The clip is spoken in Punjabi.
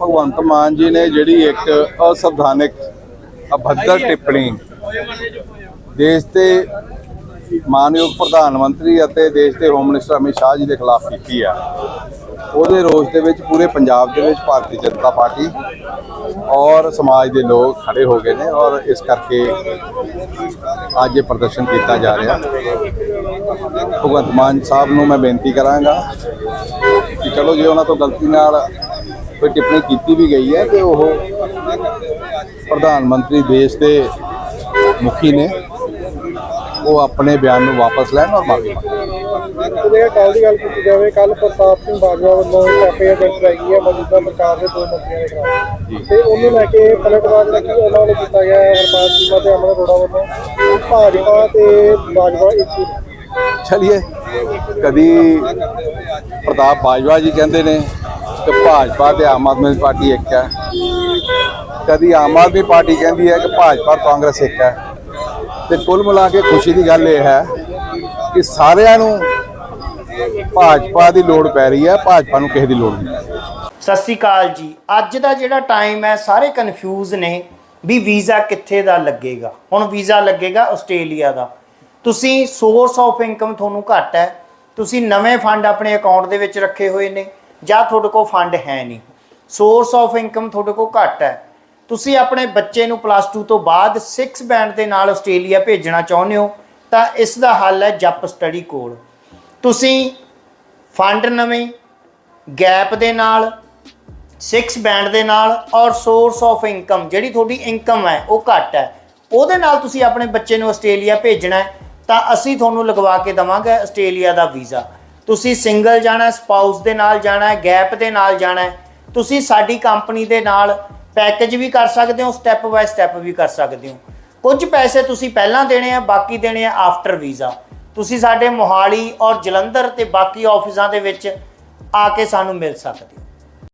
ਭਗਵੰਤ ਮਾਨ ਜੀ ਨੇ ਜਿਹੜੀ ਇੱਕ ਅਸੰਵਿਧਾਨਿਕ ਅਭੱਦਰ ਟਿੱਪਣੀ ਦੇਸ਼ ਦੇ ਮਾਨਯੋਗ ਪ੍ਰਧਾਨ ਮੰਤਰੀ ਅਤੇ ਦੇਸ਼ ਦੇ ਹੋਮ ਮਿਨਿਸਟਰ ਅਮਿਤ ਸ਼ਾਹ ਜੀ ਦੇ ਖਿਲਾਫ ਕੀਤੀ ਆ। ਉਹਦੇ ਰੋਸ ਦੇ ਵਿੱਚ ਪੂਰੇ ਪੰਜਾਬ ਦੇ ਵਿੱਚ ਭਾਰਤੀ ਜਨਤਾ ਪਾਰਟੀ ਔਰ ਸਮਾਜ ਦੇ ਲੋਕ ਖੜੇ ਹੋ ਗਏ ਨੇ ਔਰ ਇਸ ਕਰਕੇ ਅੱਜ ਇਹ ਪ੍ਰਦਰਸ਼ਨ ਕੀਤਾ ਜਾ ਰਿਹਾ। ਭਗਵੰਤ ਮਾਨ ਸਾਹਿਬ ਨੂੰ ਮੈਂ ਬੇਨਤੀ ਕਰਾਂਗਾ ਕਿ ਚਲੋ ਜੇ ਉਹਨਾਂ ਤੋਂ ਗਲਤੀ ਨਾਲ ਕੋਈ ਟਿੱਪਣੀ ਕੀਤੀ ਵੀ ਗਈ ਹੈ ਤੇ ਉਹ ਪ੍ਰਧਾਨ ਮੰਤਰੀ ਦੇਸ਼ ਦੇ ਮੁਖੀ ਨੇ ਉਹ ਆਪਣੇ ਬਿਆਨ ਨੂੰ ਵਾਪਸ ਲੈਣ ਔਰ ਮਾਫੀ ਮੰਗਣ। ਜੇ ਕੱਲ ਦੀ ਗੱਲ ਕੀਤੀ ਜਾਵੇ ਕੱਲ ਪ੍ਰਤਾਪ ਸਿੰਘ ਬਾਜਵਾ ਵੱਲੋਂ ਦਰਜ ਕਰਾਈ ਗਈ ਹੈ ਮੌਜੂਦਾ ਸਰਕਾਰ ਦੇ ਦੋ ਮੰਤਰੀਆਂ ਦੇ ਖਿਲਾਫ। ਤੇ ਉਹਨੂੰ ਲੈ ਕੇ ਪਲਟਵਾਰ ਜਿਹੜਾ ਕਿ ਉਹਨਾਂ ਵੱਲੋਂ ਕੀਤਾ ਗਿਆ ਹੈ ਹਰਪਾਲ ਚੀਮਾ ਤੇ ਅਮਰ ਅਰੋੜਾ ਵੱਲੋਂ। ਭਾਜਪਾ ਤੇ ਬਾਜਵਾ ਇੱਕ ਨੇ। ਚਲਿਏ। ਕਦੀ ਪ੍ਰਤਾਪ ਬਾਜਵਾ ਜੀ ਕਹਿੰਦੇ ਨੇ ਕਿ ਭਾਜਪਾ ਤੇ ਆਮ ਆਦਮੀ ਪਾਰਟੀ ਇੱਕ ਹੈ। ਕਦੀ ਆਮ ਆਦਮੀ ਪਾਰਟੀ ਕਹਿੰਦੀ ਹੈ ਕਿ ਭਾਜਪਾ ਕਾਂਗਰਸ ਇੱਕ ਹੈ। ਤੇ ਕੁੱਲ ਮਿਲਾ ਕੇ ਖੁਸ਼ੀ ਦੀ ਗੱਲ ਇਹ ਹੈ ਕਿ ਸਾਰਿਆਂ ਨੂੰ ਭਾਜਪਾ ਦੀ ਲੋੜ ਪੈ ਰਹੀ ਹੈ, ਭਾਜਪਾ ਨੂੰ ਕਿਸੇ ਦੀ ਲੋੜ ਨਹੀਂ। ਸਤਿ ਸ੍ਰੀ ਅਕਾਲ ਜੀ। ਅੱਜ ਦਾ ਜਿਹੜਾ ਟਾਈਮ ਹੈ, ਸਾਰੇ ਕਨਫਿਊਜ਼ ਨੇ ਵੀ ਵੀਜ਼ਾ ਕਿੱਥੇ ਦਾ ਲੱਗੇਗਾ। ਹੁਣ ਵੀਜ਼ਾ ਲੱਗੇਗਾ ਆਸਟ੍ਰੇਲੀਆ ਦਾ। ਤੁਸੀਂ ਸੋਰਸ ਆਫ ਇਨਕਮ ਤੁਹਾਨੂੰ ਘੱਟ ਹੈ। ਤੁਸੀਂ ਨਵੇਂ ਫੰਡ ਆਪਣੇ ਅਕਾਊਂਟ ਦੇ ਵਿੱਚ ਰੱਖੇ ਹੋਏ ਨੇ। ਜਾਂ ਤੁਹਾਡੇ ਕੋਲ ਫੰਡ ਹੈ ਨਹੀਂ। ਸੋਰਸ ਆਫ ਇਨਕਮ ਤੁਹਾਡੇ ਕੋਲ ਘੱਟ ਹੈ। ਤੁਸੀਂ ਆਪਣੇ ਬੱਚੇ ਨੂੰ ਪਲੱਸ 2 ਤੋਂ ਬਾਅਦ 6 ਬੈਂਡ ਦੇ ਨਾਲ ਆਸਟ੍ਰੇਲੀਆ ਭੇਜਣਾ ਚਾਹੁੰਦੇ ਹੋ, ਤਾਂ ਇਸ ਦਾ ਹੱਲ ਹੈ ਜੱਪ ਸਟੱਡੀ ਕੋਡ ਤੁਸੀਂ ਫੰਡ ਨਵੇਂ ਗੈਪ ਦੇ ਨਾਲ 6 ਬੈਂਡ ਦੇ ਨਾਲ ਔਰ ਸੋਰਸ ਆਫ ਇਨਕਮ ਜਿਹੜੀ ਤੁਹਾਡੀ ਇਨਕਮ ਹੈ, ਉਹ ਘੱਟ ਹੈ। ਉਹਦੇ ਨਾਲ ਤੁਸੀਂ ਆਪਣੇ ਬੱਚੇ ਨੂੰ ਆਸਟ੍ਰੇਲੀਆ ਭੇਜਣਾ ਹੈ, ਤਾਂ ਅਸੀਂ ਤੁਹਾਨੂੰ ਲਗਵਾ ਕੇ ਦਵਾਂਗੇ ਆਸਟ੍ਰੇਲੀਆ ਦਾ ਵੀਜ਼ਾ। ਤੁਸੀਂ ਸਿੰਗਲ ਜਾਣਾ ਸਪਾਊਸ ਦੇ ਨਾਲ ਜਾਣਾ ਗੈਪ ਦੇ ਨਾਲ ਜਾਣਾ ਤੁਸੀਂ ਸਾਡੀ ਕੰਪਨੀ ਦੇ ਨਾਲ ਪੈਕੇਜ ਵੀ ਕਰ ਸਕਦੇ ਹੋ ਸਟੈਪ ਬਾਏ ਸਟੈਪ ਵੀ ਕਰ ਸਕਦੇ ਹੋ। ਕੁਝ ਪੈਸੇ ਤੁਸੀਂ ਪਹਿਲਾਂ ਦੇਣੇ ਆ, ਬਾਕੀ ਦੇਣੇ ਆ ਆਫਟਰ ਵੀਜ਼ਾ ਤੁਸੀਂ ਸਾਡੇ ਮੋਹਾਲੀ ਔਰ ਜਲੰਧਰ ਤੇ ਬਾਕੀ ਆਫਿਸਾਂ ਦੇ ਵਿੱਚ ਆ ਕੇ ਸਾਨੂੰ ਮਿਲ ਸਕਦੇ ਹੋ।